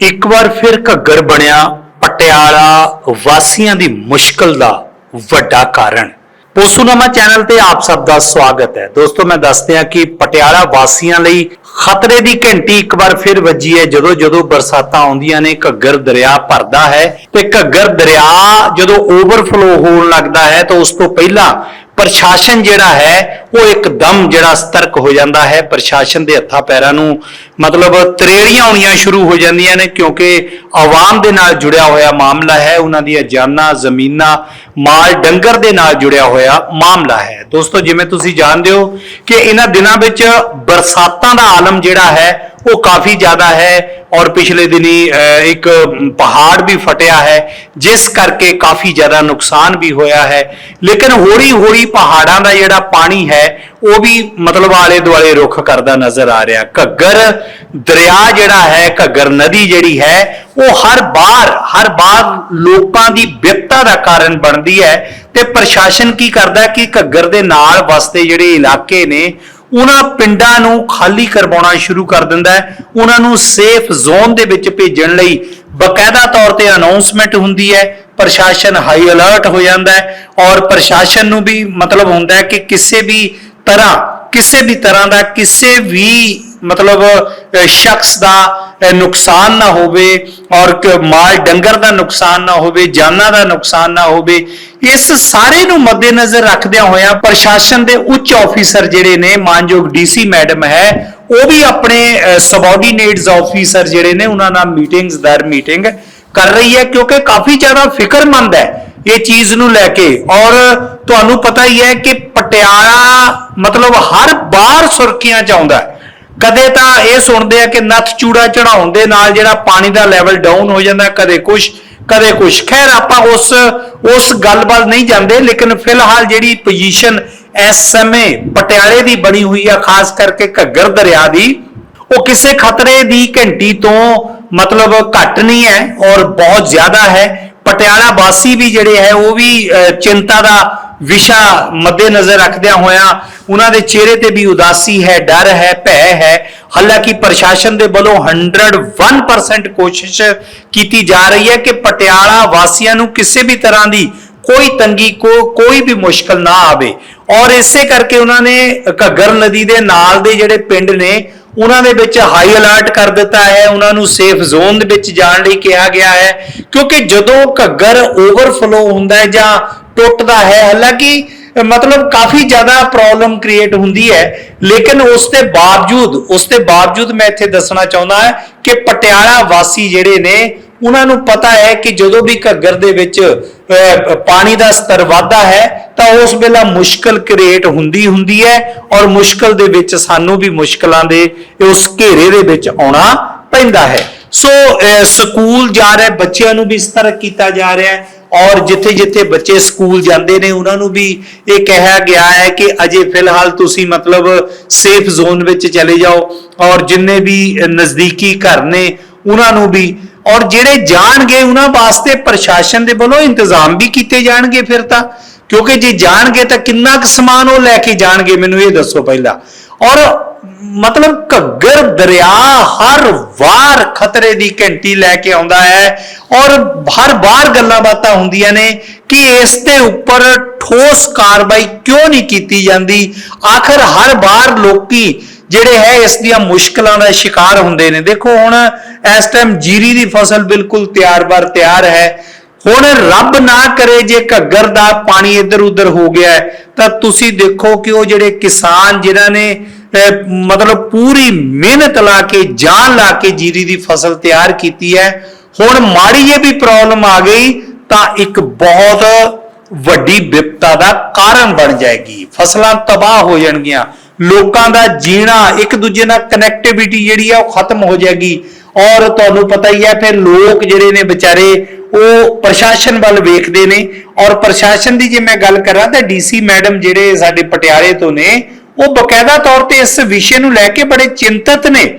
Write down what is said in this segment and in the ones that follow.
ਇੱਕ ਵਾਰ ਫਿਰ ਘੱਗਰ ਬਣਿਆ ਪਟਿਆਲਾ ਵਾਸੀਆਂ ਦੀ ਮੁਸ਼ਕਲ ਦਾ ਵੱਡਾ ਕਾਰਨ। ਪੋਸੂਨਾਮਾ ਚੈਨਲ ਤੇ ਆਪ ਸਭ ਦਾ ਸਵਾਗਤ ਹੈ। ਦੋਸਤੋ, ਮੈਂ ਦੱਸਦਿਆਂ ਕਿ ਪਟਿਆਲਾ ਵਾਸੀਆਂ ਲਈ ਖਤਰੇ ਦੀ ਘੰਟੀ ਇੱਕ ਵਾਰ ਫਿਰ ਵੱਜੀ ਹੈ। ਜਦੋਂ ਜਦੋਂ ਬਰਸਾਤਾਂ ਆਉਂਦੀਆਂ ਨੇ, ਘੱਗਰ ਦਰਿਆ ਭਰਦਾ ਹੈ ਤੇ ਘੱਗਰ ਦਰਿਆ ਜਦੋਂ ਓਵਰਫਲੋ ਹੋਣ ਲੱਗਦਾ ਹੈ ਤਾਂ ਉਸ ਤੋਂ ਪਹਿਲਾਂ ਪ੍ਰਸ਼ਾਸਨ ਜਿਹੜਾ ਹੈ, ਉਹ ਇੱਕਦਮ ਜਿਹੜਾ ਸਤਰਕ ਹੋ ਜਾਂਦਾ ਹੈ। ਪ੍ਰਸ਼ਾਸਨ ਦੇ ਹੱਥਾਂ ਪੈਰਾਂ ਨੂੰ ਮਤਲਬ ਤਰੇੜੀਆਂ ਆਉਣੀਆਂ ਸ਼ੁਰੂ ਹੋ ਜਾਂਦੀਆਂ ਨੇ ਕਿਉਂਕਿ ਆਵਾਮ ਦੇ ਨਾਲ ਜੁੜਿਆ ਹੋਇਆ ਮਾਮਲਾ ਹੈ। ਉਹਨਾਂ ਦੀਆਂ ਜਾਨਾਂ, ਜ਼ਮੀਨਾਂ, ਮਾਲ ਡੰਗਰ ਦੇ ਨਾਲ ਜੁੜਿਆ ਹੋਇਆ ਮਾਮਲਾ ਹੈ। ਦੋਸਤੋ, ਜਿਵੇਂ ਤੁਸੀਂ ਜਾਣਦੇ ਹੋ ਕਿ ਇਹਨਾਂ ਦਿਨਾਂ ਵਿੱਚ ਬਰਸਾਤਾਂ ਦਾ ਆਲਮ ਜਿਹੜਾ ਹੈ ਉਹ ਕਾਫੀ ਜ਼ਿਆਦਾ ਹੈ ਔਰ ਪਿਛਲੇ ਦਿਨੀ ਅਹ, ਇੱਕ ਪਹਾੜ ਵੀ ਫਟਿਆ ਹੈ ਜਿਸ ਕਰਕੇ ਕਾਫੀ ਜ਼ਿਆਦਾ ਨੁਕਸਾਨ ਵੀ ਹੋਇਆ ਹੈ। ਲੇਕਿਨ ਹੌਲੀ ਹੌਲੀ ਪਹਾੜਾਂ ਦਾ ਜਿਹੜਾ ਪਾਣੀ ਹੈ ਉਹ ਵੀ ਮਤਲਬ ਆਲੇ ਦੁਆਲੇ ਰੁੱਖ ਕਰਦਾ ਨਜ਼ਰ ਆ ਰਿਹਾ। ਘੱਗਰ ਦਰਿਆ ਜਿਹੜਾ ਹੈ ਘੱਗਰ ਨਦੀ ਜਿਹੜੀ ਹੈ ਉਹ ਹਰ ਬਾਰ ਹਰ ਬਾਰ ਲੋਕਾਂ ਦੀ ਬਿਪਤਾ ਦਾ ਕਾਰਨ ਬਣਦੀ ਹੈ ਤੇ ਪ੍ਰਸ਼ਾਸਨ ਕੀ ਕਰਦਾ ਕਿ ਘੱਗਰ ਦੇ ਨਾਲ ਵਸਦੇ ਜਿਹੜੇ ਇਲਾਕੇ ਨੇ ਉਹਨਾਂ ਪਿੰਡਾਂ ਨੂੰ ਖਾਲੀ ਕਰਵਾਉਣਾ ਸ਼ੁਰੂ ਕਰ ਦਿੰਦਾ ਹੈ। ਉਹਨਾਂ ਨੂੰ ਸੇਫ ਜ਼ੋਨ ਦੇ ਵਿੱਚ ਭੇਜਣ ਲਈ ਬਕਾਇਦਾ ਤੌਰ ਤੇ ਅਨਾਉਂਸਮੈਂਟ ਹੁੰਦੀ ਹੈ। ਪ੍ਰਸ਼ਾਸਨ ਹਾਈ ਅਲਰਟ ਹੋ ਜਾਂਦਾ ਹੈ ਔਰ ਪ੍ਰਸ਼ਾਸਨ ਨੂੰ ਵੀ ਮਤਲਬ ਹੁੰਦਾ ਹੈ ਕਿ ਕਿਸੇ ਵੀ ਤਰ੍ਹਾਂ, ਕਿਸੇ ਵੀ ਤਰ੍ਹਾਂ ਦਾ ਕਿਸੇ ਵੀ ਮਤਲਬ ਸ਼ਖਸ ਦਾ ਨੁਕਸਾਨ ਨਾ ਹੋਵੇ ਔਰ ਮਾਲ ਡੰਗਰ ਦਾ ਨੁਕਸਾਨ ਨਾ ਹੋਵੇ, ਜਾਨਾਂ ਦਾ ਨੁਕਸਾਨ ਨਾ ਹੋਵੇ, ਇਸ ਸਾਰੇ ਨੂੰ ਮੱਦੇਨਜ਼ਰ ਰੱਖਦਿਆਂ ਹੋਇਆਂ ਪ੍ਰਸ਼ਾਸਨ ਦੇ ਉੱਚ ਆਫੀਸਰ ਜਿਹੜੇ ਨੇ, ਮਾਨਯੋਗ ਡੀਸੀ ਮੈਡਮ ਹੈ, ਉਹ ਵੀ ਆਪਣੇ ਸਬਆਰਡੀਨੇਟਸ ਆਫੀਸਰ ਜਿਹੜੇ ਨੇ, ਉਹਨਾਂ ਨਾਲ ਮੀਟਿੰਗਸ ਦਰ ਮੀਟਿੰਗ ਕਰ ਰਹੀ ਹੈ, ਕਿਉਂਕਿ ਕਾਫੀ ਜ਼ਿਆਦਾ ਫਿਕਰਮੰਦ ਹੈ ਇਹ ਚੀਜ਼ ਨੂੰ ਲੈ ਕੇ ਔਰ ਤੁਹਾਨੂੰ ਪਤਾ ਹੀ ਹੈ ਕਿ ਪਟਿਆਲਾ ਮਤਲਬ ਹਰ ਬਾਰ ਸੁਰਖੀਆਂ ਚ ਆਉਂਦਾ ਹੈ। ਕਦੇ ਤਾਂ ਇਹ ਸੁਣਦੇ ਆ ਕਿ ਨੱਥ ਚੂੜਾ ਚੜਾਉਣ ਦੇ ਨਾਲ ਜਿਹੜਾ ਪਾਣੀ ਦਾ ਲੈਵਲ ਡਾਊਨ ਹੋ ਜਾਂਦਾ ਕਦੇ ਕੁਛ ਕਦੇ ਕੁਛ। ਖੈਰ ਆਪਾਂ ਉਸ ਉਸ ਗੱਲ ਵੱਲ ਨਹੀਂ ਜਾਂਦੇ ਲੇਕਿਨ ਫਿਲਹਾਲ ਜਿਹੜੀ ਪੋਜੀਸ਼ਨ ਇਸ ਸਮੇਂ ਪਟਿਆਲੇ ਦੀ ਬਣੀ ਹੋਈ ਆ ਖਾਸ ਕਰਕੇ ਘੱਗਰ ਦਰਿਆ ਦੀ ਉਹ ਕਿਸੇ ਖਤਰੇ ਦੀ ਘੰਟੀ ਤੋਂ ਮਤਲਬ ਘੱਟ ਨਹੀਂ ਹੈ ਔਰ ਬਹੁਤ ਜ਼ਿਆਦਾ ਹੈ। ਪਟਿਆਲਾ ਵਾਸੀ ਵੀ ਜਿਹੜੇ ਹੈ ਉਹ ਵੀ ਅਹ, ਚਿੰਤਾ ਦਾ ਵਿਸ਼ਾ ਮੱਦੇਨਜ਼ਰ ਰੱਖਦਿਆਂ ਹੋਇਆਂ ਉਹਨਾਂ ਦੇ ਚਿਹਰੇ ਤੇ ਵੀ ਉਦਾਸੀ ਹੈ, ਡਰ ਹੈ, ਭੈ ਹੈ। ਹਾਲਾਂਕਿ ਪ੍ਰਸ਼ਾਸਨ ਦੇ ਵੱਲੋਂ 101% ਕੋਸ਼ਿਸ਼ ਕੀਤੀ ਜਾ ਰਹੀ ਹੈ ਕਿ ਪਟਿਆਲਾ ਵਾਸੀਆਂ ਨੂੰ ਕਿਸੇ ਵੀ ਤਰ੍ਹਾਂ ਦੀ ਕੋਈ ਤੰਗੀ, ਕੋ, ਕੋਈ ਵੀ ਮੁਸ਼ਕਲ ਨਾ ਆਵੇ। ਔਰ ਇਸੇ ਕਰਕੇ ਉਹਨਾਂ ਨੇ ਘੱਗਰ ਨਦੀ ਦੇ ਨਾਲ ਦੇ ਜਿਹੜੇ ਪਿੰਡ ਨੇ, ਉਹਨਾਂ ਦੇ ਵਿੱਚ ਹਾਈ ਅਲਰਟ ਕਰ ਦਿੱਤਾ ਹੈ। ਉਹਨਾਂ ਨੂੰ ਸੇਫ ਜ਼ੋਨ ਦੇ ਵਿੱਚ ਜਾਣ ਲਈ ਕਿਹਾ ਗਿਆ ਹੈ। ਕਿਉਂਕਿ ਜਦੋਂ ਘੱਗਰ ਓਵਰਫਲੋ ਹੁੰਦਾ ਹੈ ਜਾਂ ਟੁੱਟਦਾ ਹੈ। ਹਾਲਾਂਕਿ, ਮਤਲਬ ਕਾਫੀ ਜ਼ਿਆਦਾ ਪ੍ਰੋਬਲਮ ਕ੍ਰੀਏਟ ਹੁੰਦੀ ਹੈ। ਲੇਕਿਨ ਉਸ ਦੇ ਬਾਵਜੂਦ, ਉਸ ਦੇ ਬਾਵਜੂਦ ਮੈਂ ਇੱਥੇ ਦੱਸਣਾ ਚਾਹੁੰਦਾ ਹਾਂ ਕਿ ਪਟਿਆਲਾ ਵਾਸੀ ਜਿਹੜੇ ਨੇ, ਉਹਨਾਂ ਨੂੰ ਪਤਾ ਹੈ ਕਿ ਜਦੋਂ ਵੀ ਘੱਗਰ ਦੇ ਵਿੱਚ ਪਾਣੀ ਦਾ ਸਤਰ ਵਾਧਾ ਹੈ, ਤਾਂ ਉਸ ਵੇਲੇ ਮੁਸ਼ਕਲ ਕ੍ਰੀਏਟ ਹੁੰਦੀ ਹੁੰਦੀ ਹੈ ਔਰ ਮੁਸ਼ਕਲ ਦੇ ਵਿੱਚ ਸਾਨੂੰ ਵੀ ਮੁਸ਼ਕਲਾਂ ਦੇ, ਉਸ ਘੇਰੇ ਦੇ ਵਿੱਚ ਆਉਣਾ ਪੈਂਦਾ ਹੈ। ਸੋ ਸਕੂਲ ਜਾ ਰਹੇ ਬੱਚਿਆਂ ਨੂੰ ਵੀ ਸਤਰਕ ਕੀਤਾ ਜਾ ਰਿਹਾ ਹੈ। ਔਰ ਜਿੱਥੇ ਜਿੱਥੇ ਬੱਚੇ ਸਕੂਲ ਜਾਂਦੇ ਨੇ, ਉਹਨਾਂ ਨੂੰ ਵੀ ਇਹ ਕਿਹਾ ਗਿਆ ਹੈ ਕਿ ਅਜੇ ਫਿਲਹਾਲ ਤੁਸੀਂ ਮਤਲਬ ਸੇਫ ਜ਼ੋਨ ਵਿੱਚ ਚਲੇ ਜਾਓ ਔਰ ਜਿੰਨੇ ਵੀ ਨਜ਼ਦੀਕੀ ਘਰ ਨੇ, ਉਹਨਾਂ ਨੂੰ ਵੀ ਔਰ ਜਿਹੜੇ ਜਾਣਗੇ ਉਹਨਾਂ ਵਾਸਤੇ ਪ੍ਰਸ਼ਾਸਨ ਦੇ ਵੱਲੋਂ ਇੰਤਜ਼ਾਮ ਵੀ ਕੀਤੇ ਜਾਣਗੇ ਫਿਰ ਤਾਂ। ਕਿਉਂਕਿ ਜੇ ਜਾਣਗੇ ਤਾਂ ਕਿੰਨਾ ਕੁ ਸਮਾਨ ਉਹ ਲੈ ਕੇ ਜਾਣਗੇ, ਮੈਨੂੰ ਇਹ ਦੱਸੋ ਪਹਿਲਾਂ। ਔਰ ਮਤਲਬ ਘੱਗਰ ਦਰਿਆ ਹਰ ਵਾਰ ਖਤਰੇ ਦੀ ਘੰਟੀ ਲੈ ਕੇ ਆਉਂਦਾ ਹੈ ਔਰ ਹਰ ਵਾਰ ਗੱਲਾਂ ਬਾਤਾਂ ਹੁੰਦੀਆਂ ਨੇ ਕਿ ਇਸ ਦੇ ਉੱਪਰ ਠੋਸ ਕਾਰਵਾਈ ਕਿਉਂ ਨਹੀਂ ਕੀਤੀ ਜਾਂਦੀ? ਆਖਰ ਹਰ ਵਾਰ ਲੋਕੀ ਜਿਹੜੇ ਹੈ ਇਸ ਦੀਆਂ ਮੁਸ਼ਕਲਾਂ ਦਾ ਸ਼ਿਕਾਰ ਹੁੰਦੇ ਨੇ। ਦੇਖੋ ਹੁਣ ਇਸ ਟਾਈਮ ਜੀਰੀ ਦੀ ਫਸਲ ਬਿਲਕੁਲ ਤਿਆਰ-ਬਰ ਤਿਆਰ ਹੈ। ਹੁਣ ਰੱਬ ਨਾ ਕਰੇ ਜੇ ਘੱਗਰ ਦਾ ਪਾਣੀ ਇੱਧਰ ਉੱਧਰ ਹੋ ਗਿਆ ਤਾਂ ਤੁਸੀਂ ਦੇਖੋ ਕਿ ਉਹ ਜਿਹੜੇ ਕਿਸਾਨ ਜਿਨ੍ਹਾਂ ਨੇ ਮਤਲਬ ਪੂਰੀ ਮਿਹਨਤ ਲਾ ਕੇ, ਜਾਨ ਲਾ ਕੇ ਜੀਰੀ ਦੀ ਫਸਲ ਤਿਆਰ ਕੀਤੀ ਹੈ। ਹੁਣ ਮਾੜੀ ਜਿਹੀ ਵੀ ਪ੍ਰੋਬਲਮ ਆ ਗਈ, ਤਾਂ ਇੱਕ ਬਹੁਤ ਵੱਡੀ ਵਿਪਤਾ ਦਾ ਕਾਰਨ ਬਣ ਜਾਏਗੀ। ਫਸਲਾਂ ਤਬਾਹ ਹੋ ਜਾਣਗੀਆਂ। ਲੋਕਾਂ ਦਾ ਜੀਣਾ, ਇੱਕ ਦੂਜੇ ਨਾਲ ਕਨੈਕਟੀਵਿਟੀ ਜਿਹੜੀ ਆ, ਉਹ ਖਤਮ ਹੋ ਜਾਏਗੀ। ਔਰ ਤੁਹਾਨੂੰ ਪਤਾ ਹੀ ਹੈ, ਫਿਰ ਲੋਕ ਜਿਹੜੇ ਨੇ ਵਿਚਾਰੇ, ਉਹ ਪ੍ਰਸ਼ਾਸਨ ਵੱਲ ਵੇਖਦੇ ਨੇ। ਔਰ ਪ੍ਰਸ਼ਾਸਨ ਦੀ ਜੇ ਮੈਂ ਗੱਲ ਕਰਾਂ, ਤਾਂ ਡੀਸੀ ਮੈਡਮ ਜਿਹੜੇ ਸਾਡੇ ਪਟਿਆਲੇ ਤੋਂ ਨੇ ਉਹ ਬਕਾਇਦਾ ਤੌਰ ਤੇ ਇਸ ਵਿਸ਼ੇ ਨੂੰ ਲੈ ਕੇ ਬੜੇ ਚਿੰਤਤ ਨੇ।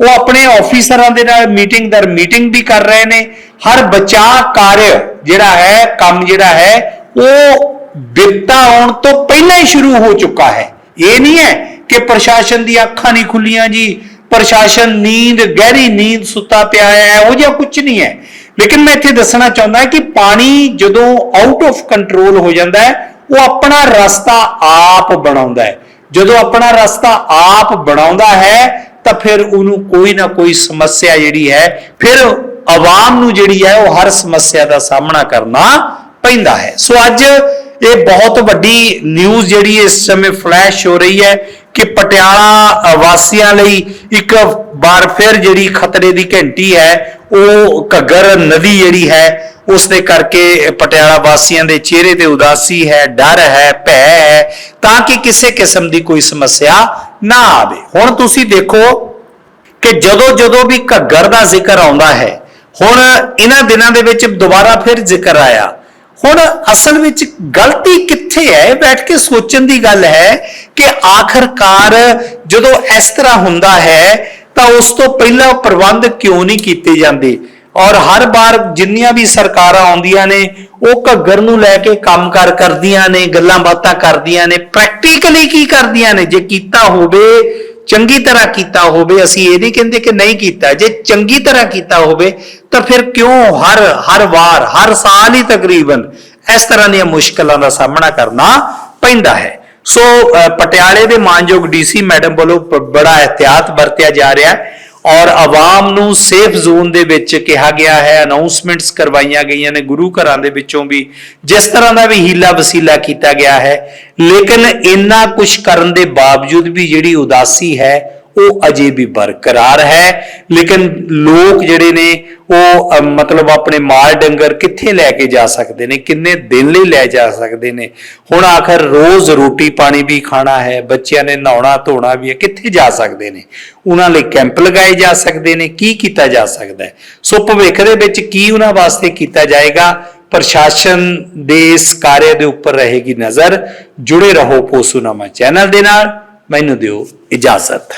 ਉਹ ਆਪਣੇ ਆਫੀਸਰਾਂ ਦੇ ਨਾਲ ਮੀਟਿੰਗ ਦਰ ਮੀਟਿੰਗ ਵੀ ਕਰ ਰਹੇ ਨੇ। ਹਰ ਬਚਾਅ ਕਾਰਜ ਜਿਹੜਾ ਹੈ, ਕੰਮ ਜਿਹੜਾ ਹੈ, ਉਹ ਵਿਪਤਾ ਆਉਣ ਤੋਂ ਪਹਿਲਾਂ ਹੀ ਸ਼ੁਰੂ ਹੋ ਚੁੱਕਾ ਹੈ। ਇਹ ਨਹੀਂ ਹੈ ਕਿ ਪ੍ਰਸ਼ਾਸਨ ਦੀ ਅੱਖਾਂ ਨਹੀਂ ਖੁੱਲੀਆਂ ਜੀ। ਪ੍ਰਸ਼ਾਸਨ ਨੀਂਦ, ਗਹਿਰੀ ਨੀਂਦ ਸੁੱਤਾ ਪਿਆ ਹੈ, ਇਹੋ ਜਿਹਾ ਕੁਝ ਨਹੀਂ ਹੈ। ਲੇਕਿਨ ਮੈਂ ਇੱਥੇ ਦੱਸਣਾ ਚਾਹੁੰਦਾ ਕਿ ਪਾਣੀ ਜਦੋਂ ਆਊਟ ਆਫ ਕੰਟਰੋਲ ਹੋ ਜਾਂਦਾ ਹੈ, ਉਹ ਆਪਣਾ ਰਸਤਾ ਆਪ ਬਣਾਉਂਦਾ ਹੈ। ਜਦੋਂ ਆਪਣਾ ਰਸਤਾ ਆਪ ਬਣਾਉਂਦਾ ਹੈ, ਤਾਂ ਫਿਰ ਉਹਨੂੰ ਕੋਈ ਨਾ ਕੋਈ ਸਮੱਸਿਆ ਜਿਹੜੀ ਹੈ, ਫਿਰ ਆਵਾਮ ਨੂੰ ਜਿਹੜੀ ਹੈ, ਉਹ ਹਰ ਸਮੱਸਿਆ ਦਾ ਸਾਹਮਣਾ ਕਰਨਾ ਪੈਂਦਾ ਹੈ। ਸੋ ਅੱਜ ਇਹ ਬਹੁਤ ਵੱਡੀ ਨਿਊਜ਼ ਜਿਹੜੀ ਇਸ ਸਮੇਂ ਫਲੈਸ਼ ਹੋ ਰਹੀ ਹੈ ਕਿ ਪਟਿਆਲਾ ਵਾਸੀਆਂ ਲਈ ਇੱਕ ਵਾਰ ਫਿਰ ਜਿਹੜੀ ਖਤਰੇ ਦੀ ਘੰਟੀ ਹੈ, ਉਹ ਘੱਗਰ ਨਦੀ ਜਿਹੜੀ ਹੈ, ਉਸ ਦੇ ਕਰਕੇ ਪਟਿਆਲਾ ਵਾਸੀਆਂ ਦੇ ਚਿਹਰੇ ਤੇ ਉਦਾਸੀ ਹੈ, ਡਰ ਹੈ, ਭੈ ਹੈ ਤਾਂ ਕਿ ਕਿਸੇ ਕਿਸਮ ਦੀ ਕੋਈ ਸਮੱਸਿਆ ਨਾ ਆਵੇ। ਹੁਣ ਤੁਸੀਂ ਦੇਖੋ ਕਿ ਜਦੋਂ ਜਦੋਂ ਵੀ ਘੱਗਰ ਦਾ ਜ਼ਿਕਰ ਆਉਂਦਾ ਹੈ, ਹੁਣ ਇਹਨਾਂ ਦਿਨਾਂ ਦੇ ਵਿੱਚ ਦੁਬਾਰਾ ਫਿਰ ਜ਼ਿਕਰ ਆਇਆ। ਹੁਣ ਅਸਲ ਵਿੱਚ ਗਲਤੀ ਕਿੱਥੇ ਹੈ? ਬੈਠ ਕੇ ਸੋਚਣ ਦੀ ਗੱਲ ਹੈ ਕਿ ਆਖਰਕਾਰ ਜਦੋਂ ਇਸ ਤਰ੍ਹਾਂ ਹੁੰਦਾ ਹੈ, ਤਾਂ ਉਸ ਤੋਂ ਪਹਿਲਾਂ ਪ੍ਰਬੰਧ ਕਿਉਂ ਨਹੀਂ ਕੀਤੇ ਜਾਂਦੇ? ਔਰ ਹਰ ਵਾਰ ਜਿੰਨੀਆਂ ਵੀ ਸਰਕਾਰਾਂ ਆਉਂਦੀਆਂ ਨੇ, ਉਹ ਘੱਗਰ ਨੂੰ ਲੈ ਕੇ ਕੰਮ ਕੰਮਕਾਰ ਕਰਦੀਆਂ ਨੇ, ਗੱਲਾਂ ਬਾਤਾਂ ਕਰਦੀਆਂ ਨੇ ਪ੍ਰੈਕਟੀਕਲੀ ਕੀ ਕਰਦੀਆਂ ਨੇ? ਜੇ ਕੀਤਾ ਹੋਵੇ, ਚੰਗੀ ਤਰ੍ਹਾਂ ਕੀਤਾ ਹੋਵੇ, ਅਸੀਂ ਇਹ ਨਹੀਂ ਕਹਿੰਦੇ ਕਿ ਨਹੀਂ ਕੀਤਾ। ਜੇ ਚੰਗੀ ਤਰ੍ਹਾਂ ਕੀਤਾ ਹੋਵੇ, ਤਾਂ ਫਿਰ ਕਿਉਂ ਹਰ ਹਰ ਵਾਰ, ਹਰ ਸਾਲ ਹੀ ਤਕਰੀਬਨ ਇਸ ਤਰ੍ਹਾਂ ਦੀਆਂ ਮੁਸ਼ਕਲਾਂ ਦਾ ਸਾਹਮਣਾ ਕਰਨਾ ਪੈਂਦਾ ਹੈ। ਸੋ ਪਟਿਆਲੇ ਦੇ ਮਾਨਯੋਗ ਡੀਸੀ ਮੈਡਮ ਵੱਲੋਂ ਬੜਾ ਇhtiyat ਵਰਤਿਆ ਜਾ ਰਿਹਾ ਹੈ। ਔਰ ਆਵਾਮ ਨੂੰ ਸੇਫ ਜ਼ੋਨ ਦੇ ਵਿੱਚ ਕਿਹਾ ਗਿਆ ਹੈ ਅਨਾਉਂਸਮੈਂਟਸ ਕਰਵਾਈਆਂ ਗਈਆਂ ਨੇ ਗੁਰੂ ਘਰਾਂ ਦੇ ਵਿੱਚੋਂ ਵੀ, ਜਿਸ ਤਰ੍ਹਾਂ ਦਾ ਵੀ ਹੀਲਾ ਵਸੀਲਾ ਕੀਤਾ ਗਿਆ ਹੈ। ਲੇਕਿਨ ਇੰਨਾ ਕੁਝ ਕਰਨ ਦੇ ਬਾਵਜੂਦ ਵੀ ਜਿਹੜੀ ਉਦਾਸੀ ਹੈ ਉਹ ਅਜੇ ਵੀ ਬਰਕਰਾਰ ਹੈ। ਲੇਕਿਨ ਲੋਕ ਜਿਹੜੇ ਨੇ, ਉਹ ਮਤਲਬ ਆਪਣੇ ਮਾਲ ਡੰਗਰ ਕਿੱਥੇ ਲੈ ਕੇ ਜਾ ਸਕਦੇ ਨੇ, ਕਿੰਨੇ ਦਿਨ ਲਈ ਲੈ ਜਾ ਸਕਦੇ ਨੇ? ਹੁਣ ਆਖਰ ਰੋਜ਼ ਰੋਟੀ ਪਾਣੀ ਵੀ ਖਾਣਾ ਹੈ, ਬੱਚਿਆਂ ਨੇ ਨਹਾਉਣਾ, ਧੋਣਾ ਵੀ ਹੈ, ਕਿੱਥੇ ਜਾ ਸਕਦੇ ਨੇ? ਉਹਨਾਂ ਲਈ ਕੈਂਪ ਲਗਾਏ ਜਾ ਸਕਦੇ ਨੇ, ਕੀ ਕੀਤਾ ਜਾ ਸਕਦਾ ਹੈ? ਸੋ ਭਵਿੱਖ ਦੇ ਵਿੱਚ ਕੀ ਉਹਨਾਂ ਵਾਸਤੇ ਕੀਤਾ ਜਾਏਗਾ? ਪ੍ਰਸ਼ਾਸਨ ਦੇ ਇਸ ਕਾਰਜ ਦੇ ਉੱਪਰ ਰਹੇਗੀ ਨਜ਼ਰ। ਜੁੜੇ ਰਹੋ ਪੋਸੂਨਾਮਾ ਚੈਨਲ ਦੇ ਨਾਲ। ਮੈਨੂੰ ਦਿਓ ਇਜਾਜ਼ਤ।